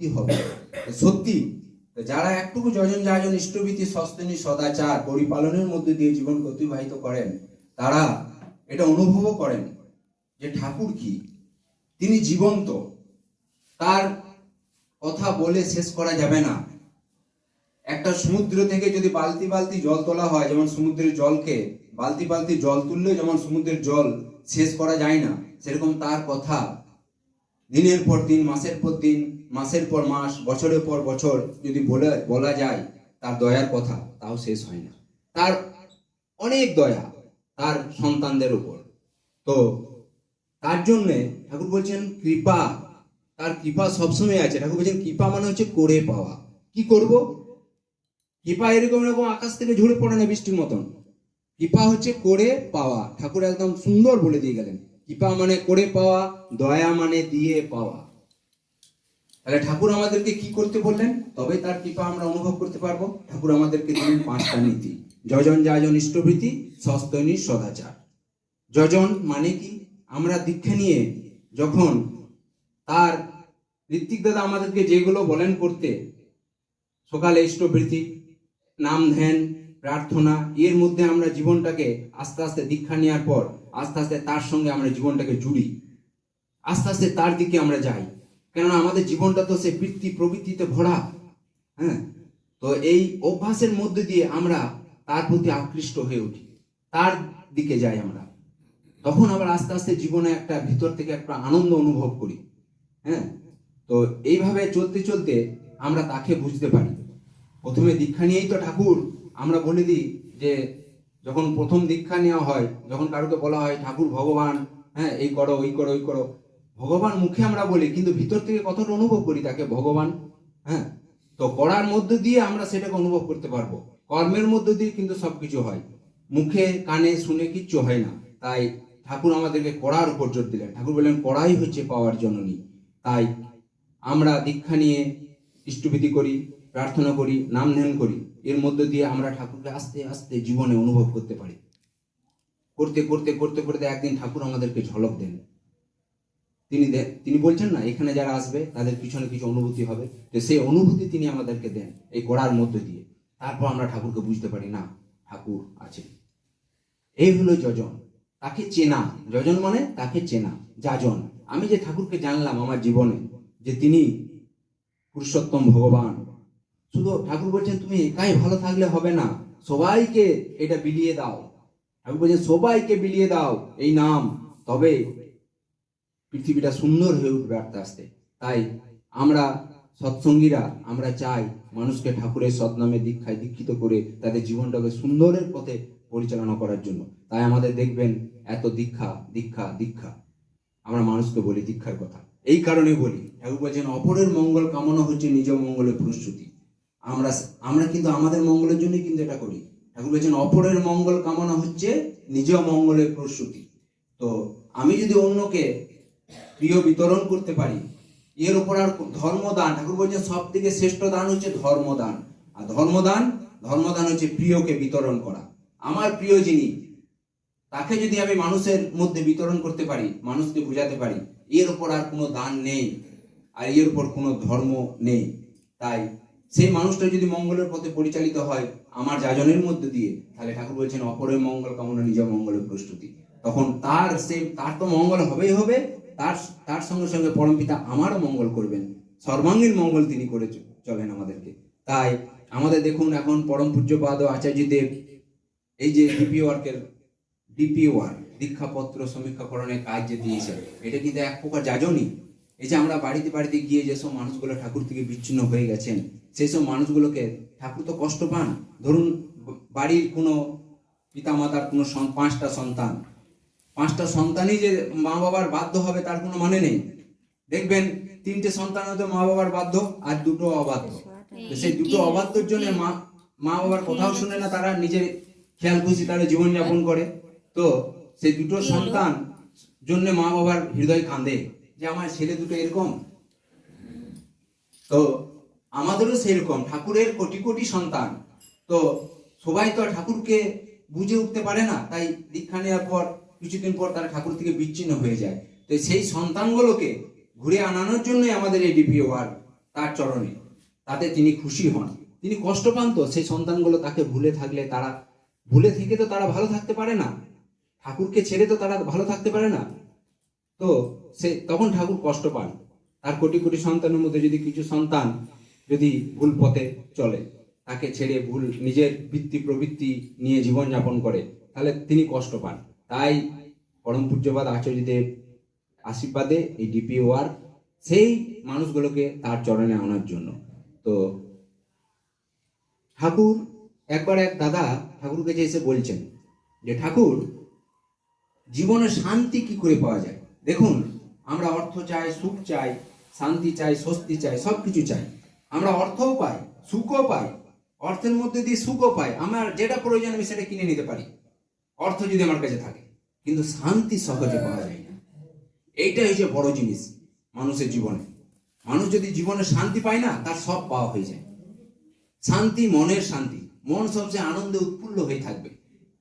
হবে। সত্যি যারা একটুকু যজন যাজন ইষ্টভীতি, সস্তনী, সদাচার পরিপালনের মধ্যে দিয়ে জীবনকে অতিবাহিত করেন, তারা এটা অনুভবও করেন যে ঠাকুর কি? তিনি জীবন্ত। তার কথা বলে শেষ করা যাবে না। একটা সমুদ্র থেকে যদি বালতি বালতি জল তোলা হয়, যেমন সমুদ্রের জলকে, বালতি বালতি জল তুললে যেমন সমুদ্রের জল শেষ করা যায় না, সেরকম তার কথা দিনের পর দিন, মাসের পর দিন মাসের পর মাস, বছরের পর বছর যদি বলে, বলা যায়, তার দয়ার কথা তাও শেষ হয় না। তার অনেক দয়া তার সন্তানদের উপর। তো তার জন্যে ঠাকুর বলছেন, কৃপা, তার কৃপা সবসময় আছে। ঠাকুর বলছেন, কৃপা মানে হচ্ছে করে পাওয়া। কি করব? কৃপা এরকম এরকম আকাশ থেকে ঝরে পড়ে না বৃষ্টির মতন। কৃপা হচ্ছে করে পাওয়া। ঠাকুর একদম সুন্দর বলে দিয়ে গেলেন। কৃপা মানে করে পাওয়া, দয়া মানে দিয়ে পাওয়া। তাহলে ঠাকুর আমাদেরকে কি করতে বললেন? তবে তার কৃপা আমরা অনুভব করতে পারব। ঠাকুর আমাদেরকে দিলেন পাঁচটা নীতি। যজন যাজন ইষ্টভৃতি, সস্তনী সদাচার। যজন মানে কি? আমরা দীক্ষা নিয়ে যখন তার ঋত্বিক দাদা আমাদেরকে যেগুলো বলেন করতে, সকালে ইষ্টভৃতি, নাম ধ্যান, প্রার্থনা, এর মধ্যে আমরা জীবনটাকে আস্তে আস্তে দীক্ষা নেওয়ার পর, আস্তে আস্তে তার সঙ্গে আমরা জীবনটাকে জুড়ি। আস্তে আস্তে তার দিকে আমরা যাই। কেননা আমাদের জীবনটা তো সে বৃত্তি প্রবৃত্তিতে ভরা হ্যাঁ? তো এই অভ্যাসের মধ্যে দিয়ে আমরা তার প্রতি আকৃষ্ট হয়ে উঠি, তার দিকে যাই আমরা। তখন আবার আস্তে আস্তে জীবনে একটা ভিতর থেকে একটা আনন্দ অনুভব করি হ্যাঁ? তো এইভাবে চলতে চলতে আমরা তাকে বুঝতে পারি। প্রথমে দীক্ষা নিয়েই তো ঠাকুর, আমরা বলে দিই যে যখন প্রথম দীক্ষা নেওয়া হয়, যখন কারোকে বলা হয়, ঠাকুর ভগবান হ্যাঁ এই করো, ওই করো ওই করো ভগবান মুখে আমরা বলি, কিন্তু ভিতর থেকে কতটা অনুভব করি তাকে ভগবান? হ্যাঁ? তো করার মধ্য দিয়ে আমরা সেটাকে অনুভব করতে পারব। কর্মের মধ্য দিয়ে কিন্তু সবকিছু হয়। মুখে, কানে, শুনে কিচ্ছু হয় না। তাই ঠাকুর আমাদেরকে করার উপর জোর দিলেন। ঠাকুর বললেন, করাই হচ্ছে পাওয়ার জননী। তাই আমরা দীক্ষা নিয়ে ইষ্টবিধি করি, প্রার্থনা করি, নাম ধ্যান করি। এর মধ্য দিয়ে আমরা ঠাকুরকে আস্তে আস্তে জীবনে অনুভব করতে পারি। করতে করতে করতে করতে একদিন ঠাকুর আমাদেরকে ঝলক দেন। তিনি দে- তিনি বলছেন না, এখানে যারা আসবে, তাদের পিছনে কিছু অনুভূতি হবে। তো সেই অনুভূতি তিনি আমাদেরকে দেন, এই করার মধ্য দিয়ে। তারপর আমরা ঠাকুরকে বুঝতে পারি, না, ঠাকুর আছে এই হলো যজন। তাকে চেনা। যজন মানে তাকে চেনা, যাজন। আমি যে ঠাকুরকে জানলাম আমার জীবনে, যে তিনি পুরুষোত্তম ভগবান, শুধু ঠাকুর বলছেন, তুমি একাই ভালো থাকলে হবে না। সবাইকে এটা বিলিয়ে দাও। ঠাকুর বলছেন, সবাইকে বিলিয়ে দাও এই নাম। তবে পৃথিবীটা সুন্দর হয়ে উঠবে আস্তে আস্তে। তাই আমরা সৎসঙ্গীরা, আমরা চাই মানুষকে ঠাকুরের সৎনামে দীক্ষায় দীক্ষিত করে তাদের জীবনটাকে সুন্দরের পথে পরিচালনা করার জন্য। তাই আমাদের দেখবেন এত দীক্ষা দীক্ষা দীক্ষা। আমরা মানুষকে বলি দীক্ষার কথা। এই কারণে বলি, ঠাকুর বলছেন, অপরের মঙ্গল কামনা হচ্ছে নিজ মঙ্গলের প্রস্তুতি আমরা আমরা কিন্তু আমাদের মঙ্গলের জন্যই কিন্তু এটা করি। ঠাকুর বলছেন, অপরের মঙ্গল কামনা হচ্ছে নিজ মঙ্গলের প্রস্তুতি তো আমি যদি অন্যকে প্রিয় বিতরণ করতে পারি। এর উপর আর ধর্মদান, ঠাকুর বলছেন সব থেকে শ্রেষ্ঠ দান হচ্ছে ধর্মদান। আর ধর্মদান ধর্মদান হচ্ছে প্রিয়কে বিতরণ করা। আমার প্রিয় যিনি, তাকে যদি আমি মানুষের মধ্যে বিতরণ করতে পারি, মানুষকে বোঝাতে পারি, এর উপর আর কোনো দান নেই, আর এর উপর কোনো ধর্ম নেই। তাই সেই মানুষটা যদি মঙ্গলের পথে পরিচালিত হয়, আমার যাজনের মধ্যে দিয়ে, তাহলে ঠাকুর বলছেন অপরের মঙ্গল কামনা, নিজ মঙ্গলের প্রস্তুতি। তখন তার সে তার তো মঙ্গল হবেই হবে তার তার সঙ্গে সঙ্গে পরমপিতা আমারও মঙ্গল করবেন। সর্বাঙ্গীন মঙ্গল তিনি করে চলেন আমাদেরকে। তাই আমাদের দেখুন এখন পরম পূজ্যপাদ ও আচার্যদেব এই যে ডিপি ওয়ার্কের ডিপি ওয়ার্ক দীক্ষাপত্র সমীক্ষাকরণের কাজ যে দিয়েছে এটা কিন্তু এক প্রকার যাজনই এই যে আমরা বাড়িতে বাড়িতে গিয়ে যেসব মানুষগুলো ঠাকুর থেকে বিচ্ছিন্ন হয়ে গেছেন সেই সব মানুষগুলোকে ঠাকুর তো কষ্ট পান। ধরুন, বাড়ির কোনো পিতামাতার কোনো পাঁচটা সন্তান পাঁচটা সন্তানই যে মা বাবার বাধ্য হবে তার কোনো মানে নেই। দেখবেন তিনটে সন্তান হয়তো মা বাবার বাধ্য আর দুটো অবাধ্য। সেই দুটো অবাধ্যর জন্য মা মা বাবার কথাও শুনে না তারা নিজের খেয়াল খুশি তারা জীবনযাপন করে। তো সেই দুটো সন্তান জন্য মা বাবার হৃদয় কাঁদে যে আমার ছেলে দুটো এরকম? তো আমাদেরও সেরকম ঠাকুরের কোটি কোটি সন্তান। তো সবাই তো ঠাকুরকে বুঝে উঠতে পারে না। তাই দীক্ষা নেওয়ার পর কিছুদিন পর তারা ঠাকুর থেকে বিচ্ছিন্ন হয়ে যায়। তো সেই সন্তানগুলোকে ঘুরে আনানোর জন্যই আমাদের এই ডিপি ওয়ার্ক তার চরণে। তাতে তিনি খুশি হন। তিনি কষ্ট পান তো, সেই সন্তানগুলো তাকে ভুলে থাকলে তারা, ভুলে থেকে তো তারা ভালো থাকতে পারে না। ঠাকুরকে ছেড়ে তো তারা ভালো থাকতে পারে না। তো সে, তখন ঠাকুর কষ্ট পান। তার কোটি কোটি সন্তানের মধ্যে যদি কিছু সন্তান যদি ভুল পথে চলে, তাকে ছেড়ে ভুল, নিজের বৃত্তি প্রবৃত্তি নিয়ে জীবন যাপন করে, তাহলে তিনি কষ্ট পান। তাই পরম পূজ্যবাদ আচার্যদেব আশীর্বাদে এই ডিপি ওয়ার সেই মানুষগুলোকে তার চরণে আনার জন্য। তো ঠাকুর, একবার এক দাদা ঠাকুরকে যে এসে বলছেন যে, ঠাকুর, জীবনে শান্তি কি করে পাওয়া যায়? দেখুন, আমরা অর্থ চাই, সুখ চাই, শান্তি চাই, স্বস্তি চাই সব কিছু চাই। আমরা অর্থও পাই, সুখও পাই, অর্থের মধ্যে দিয়ে সুখও পাই। আমার যেটা প্রয়োজন আমি সেটা কিনে নিতে পারি। অর্থ যদি আমার কাছে থাকে। কিন্তু শান্তি সহজে পাওয়া যায় না। এইটাই হচ্ছে বড় জিনিস মানুষের জীবনে। মানুষ যদি জীবনে শান্তি পায় না, তার সব পাওয়া হয়ে যায়। শান্তি মনের শান্তি। মন সবচেয়ে আনন্দে উৎফুল্ল হয়ে থাকবে।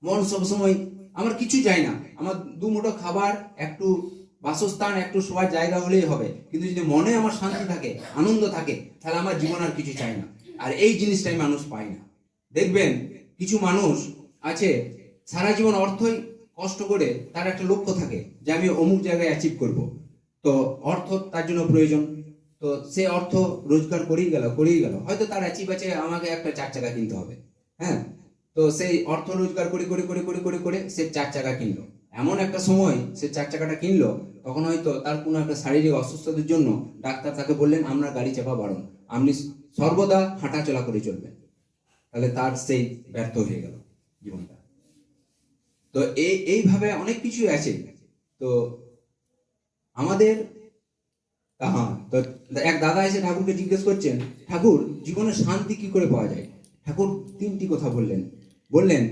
মন সবসময়, আমার কিছু চাই না। আমার দু মুঠো খাবার, একটু বাসস্থান, একটু শোয়ার জায়গা হলেই হবে। কিন্তু যদি মনে আমার শান্তি থাকে, আনন্দ থাকে, তাহলে আমার জীবন আর কিছু চাই না। আর এই জিনিসটাই মানুষ পায় না। দেখবেন, কিছু মানুষ আছে, সারা জীবন অর্থই কষ্ট করে তার একটা লক্ষ্য থাকে যে আমি অমুক জায়গায় অ্যাচিভ করব। তো অর্থ তার জন্য প্রয়োজন। তো সে অর্থ রোজগার করেই গেল করেই গেল। হয়তো তার অ্যাচিভ আছে, আমাকে একটা চার চাকা কিনতে হবে। হ্যাঁ? তো সেই অর্থ রোজগার করে করে করে করে করে করে সে চার চাকা কিনলো। এমন একটা সময় সে চার চাকাটা কিনলো, তখন হয়তো তার কোনো একটা শারীরিক অসুস্থতার জন্য ডাক্তার তাকে বললেন, আমরা গাড়ি চাপা বারণ। আপনি সর্বদা হাঁটা চলা করে চলবেন। তাহলে তার সেই ব্যর্থ হয়ে গেল জীবনটা। তো এই, এইভাবে অনেক কিছু আছে। তো আমাদের হ্যাঁ তো এক দাদা এসে ঠাকুরকে জিজ্ঞেস করছেন, ঠাকুর, জীবনে শান্তি কি করে পাওয়া যায়? ঠাকুর তিনটি কথা বললেন। বললেন,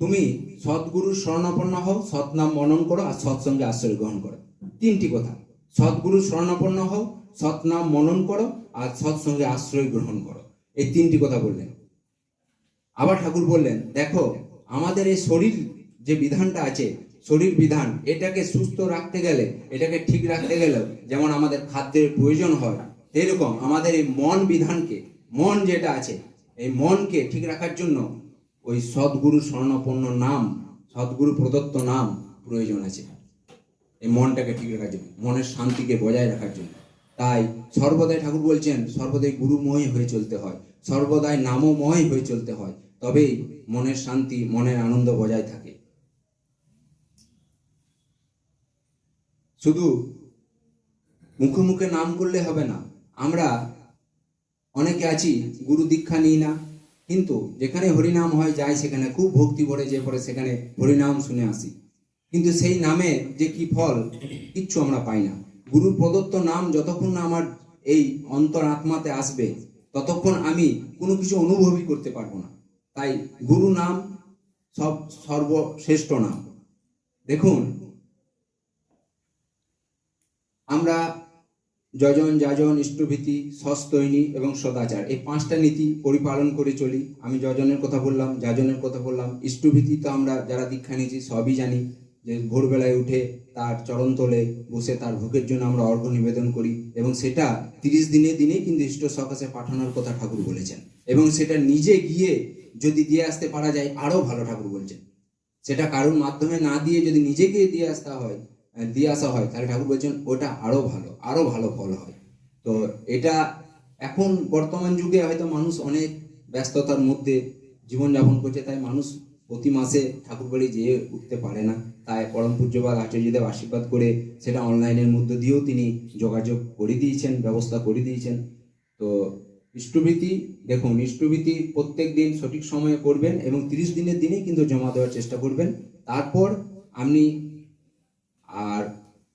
তুমি সৎগুরুর শরণাপন্ন হও সৎ নাম মনন করো আর সৎসঙ্গে আশ্রয় গ্রহণ করো। তিনটি কথা। সৎগুরুর শরণাপন্ন হও সৎ নাম মনন করো আর সৎসঙ্গে আশ্রয় গ্রহণ করো। এই তিনটি কথা বললেন। আবার ঠাকুর বললেন, দেখো, আমাদের এই শরীর যে বিধানটা আছে, শরীর বিধান, এটাকে সুস্থ রাখতে গেলে, এটাকে ঠিক রাখতে গেলে যেমন আমাদের খাদ্যের প্রয়োজন হয় এরকম আমাদের এই মন বিধানকে, মন যেটা আছে, এই মনকে ঠিক রাখার জন্য ওই সদ্গুরু স্বর্ণাপন্ন নাম, সদ্গুরু প্রদত্ত নাম প্রয়োজন আছে। এই মনটাকে ঠিক রাখার জন্য, মনের শান্তিকে বজায় রাখার জন্য। তাই সর্বদাই ঠাকুর বলছেন, সর্বদাই গুরুময় হয়ে চলতে হয়, সর্বদাই নামময় হয়ে চলতে হয়, তবেই মনের শান্তি, মনের আনন্দ বজায় থাকে। শুধু মুখে মুখে নাম করলে হবে না। আমরা অনেকে আছি, গুরু দীক্ষা নিই না। কিন্তু যেখানে হরিনাম হয়, যাই সেখানে। খুব ভক্তি ভরে যে পরে সেখানে হরিনাম শুনে আসি। কিন্তু সেই নামে যে কি ফল, কিচ্ছু আমরা পাই না। গুরু প্রদত্ত নাম যতক্ষণ না আমার এই অন্তর আত্মাতে আসবে, ততক্ষণ আমি কোনো কিছু অনুভবই করতে পারব না। তাই গুরু নাম সব সর্বশ্রেষ্ঠ নাম। দেখুন আমরা যজন, যাজন, ইষ্টভীতি, সস্তৈনী এবং সদাচার এই পাঁচটা নীতি পরিপালন করে চলি। আমি যজনের কথা বললাম, যাজনের কথা বললাম। ইষ্টভীতি তো আমরা যারা দীক্ষা নিয়েছি সবই জানি যে ভোরবেলায় উঠে তার চরণ তলে, বসে তার ভোগের জন্য আমরা অর্ঘ নিবেদন করি এবং সেটা তিরিশ দিনে দিনে কিন্তু ইষ্ট সকাশে পাঠানোর কথা ঠাকুর বলেছেন এবং সেটা নিজে গিয়ে যদি দিয়ে আসতে পারা যায় আরও ভালো ঠাকুর বলছেন। সেটা কারোর মাধ্যমে না দিয়ে যদি নিজেকে দিয়ে আসতে হয় দিয়ে আসা হয়, তাহলে ঠাকুর বলছেন, ওটা আরও ভালো আরও ভালো ফল হয় তো এটা এখন বর্তমান যুগে হয়তো মানুষ অনেক ব্যস্ততার মধ্যে জীবনযাপন করছে, তাই মানুষ প্রতি মাসে ঠাকুর বাড়ি যেয়ে উঠতে পারে না। তাই পরম পূজ্যবাদ আচার্যদেব আশীর্বাদ করে সেটা অনলাইনের মধ্য দিয়েও তিনি যোগাযোগ করে দিয়েছেন, ব্যবস্থা করে দিয়েছেন। তো ইষ্টভীতি, দেখুন, ইষ্টভীতি প্রত্যেক দিন সঠিক সময়ে করবেন এবং তিরিশ দিনের দিনেই কিন্তু জমা দেওয়ার চেষ্টা করবেন। তারপর আপনি আর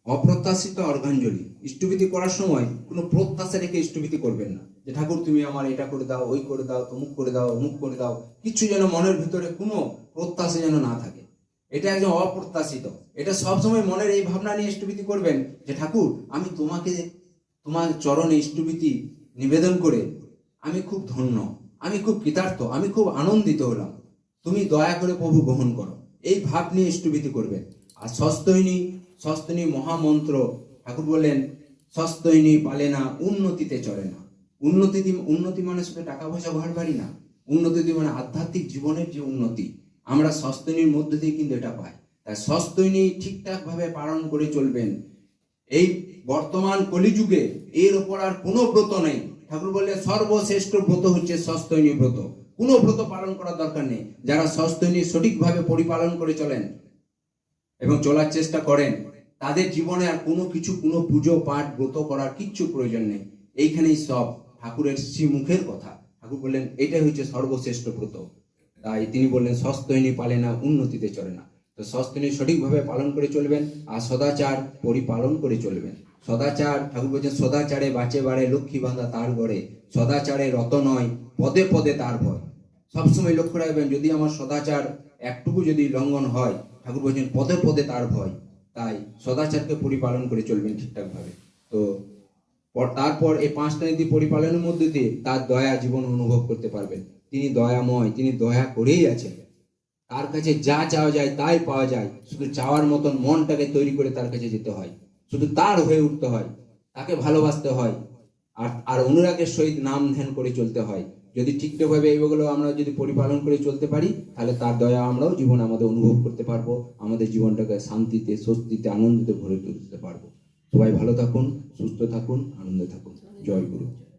অপ্রত্যাশিত অর্ঘাঞ্জলি ইষ্টভীতি করার সময় কোনো প্রত্যাশা রেখে ইষ্টভীতি করবেন না। যে ঠাকুর, তুমি আমার এটা করে দাও, ওই করে দাও, তমুক করে দাও, অমুক করে দাও, কিছু যেন মনের ভিতরে কোনো প্রত্যাশা যেন না থাকে। এটা একদম অপ্রত্যাশিত। এটা সবসময় মনের এই ভাবনা নিয়ে ইষ্টভীতি করবেন যে, ঠাকুর, আমি তোমাকে, তোমার চরণে ইষ্টভীতি নিবেদন করে আমি খুব ধন্য, আমি খুব কৃতার্থ, আমি খুব আনন্দিত হলাম। তুমি দয়া করে প্রভু গ্রহণ করো। এই ভাব নিয়ে ইষ্টভীতি করবেন। আর সস্তৈনী সস্তৈনী মহামন্ত্র, ঠাকুর বললেন, সস্তৈনী পালে না, উন্নতিতে চলে না। উন্নতি উন্নতি মানে শুধু টাকা পয়সা ঘর বাড়ি না উন্নতি মানে আধ্যাত্মিক জীবনের যে উন্নতি, আমরা সস্তনীর মধ্যে দিয়ে কিন্তু এটা পাই। তাই সস্তনী ঠিকঠাক ভাবে পালন করে চলবেন। এই বর্তমান কলিযুগে এর ওপর আর কোনো ব্রত নেই। ঠাকুর বললে সর্বশ্রেষ্ঠ ব্রত হচ্ছে সস্তনী ব্রত। কোনো ব্রত পালন করার দরকার নেই। যারা সস্তনী সঠিকভাবে পরিপালন করে চলেন এবং চলার চেষ্টা করেন, তাদের জীবনে আর কোনো কিছু, কোনো পুজো, পাঠ, ব্রত করার কিচ্ছু প্রয়োজন নেই। এইখানেই সব ঠাকুরের শ্রীমুখের কথা। ঠাকুর বললেন, এটাই হচ্ছে সর্বশ্রেষ্ঠ ব্রত। তাই তিনি বললেন, সস্তৈনী পালে না উন্নতিতে চলে না। তো সস্তনী সঠিকভাবে পালন করে চলবেন আর সদাচার পরিপালন করে চলবেন। সদাচার, ঠাকুর বলছেন, সদাচারে বাঁচে বাড়ে লক্ষ্মী বাঁধা তার গড়ে সদাচারে রত নয়, পদে পদে তার ভয়। সবসময় লক্ষ্য রাখবেন, যদি আমার সদাচার একটুকু যদি লঙ্ঘন হয় ঠাকুর বলছেন, পদে পদে তার ভয়। তাই সদাচারকে পরিপালন করে চলবেন ঠিকঠাক ভাবে তো পর- তারপর এই পাঁচটা নীতি পরিপালনের মধ্যে দিয়ে তার দয়া জীবন অনুভব করতে পারবেন। তিনি দয়াময়, তিনি দয়া করেই আছেন। তার কাছে যা চাওয়া যায় তাই পাওয়া যায়। শুধু চাওয়ার মতন মনটাকে তৈরি করে তার কাছে যেতে হয়। শুধু তার হয়ে উঠতে হয়। তাকে ভালোবাসতে হয়। আর আর অনুরাগের সহিত নাম ধ্যান করে চলতে হয়। যদি ঠিকঠাকভাবে এইগুলো আমরা যদি পরিপালন করে চলতে পারি, তাহলে তার দয়া আমরাও জীবন আমাদের অনুভব করতে পারব, আমাদের জীবনটাকে শান্তিতে, স্বস্তিতে, আনন্দতে ভরে তুলতে পারব। সবাই ভালো থাকুন, সুস্থ থাকুন, আনন্দে থাকুন। জয় গুরু।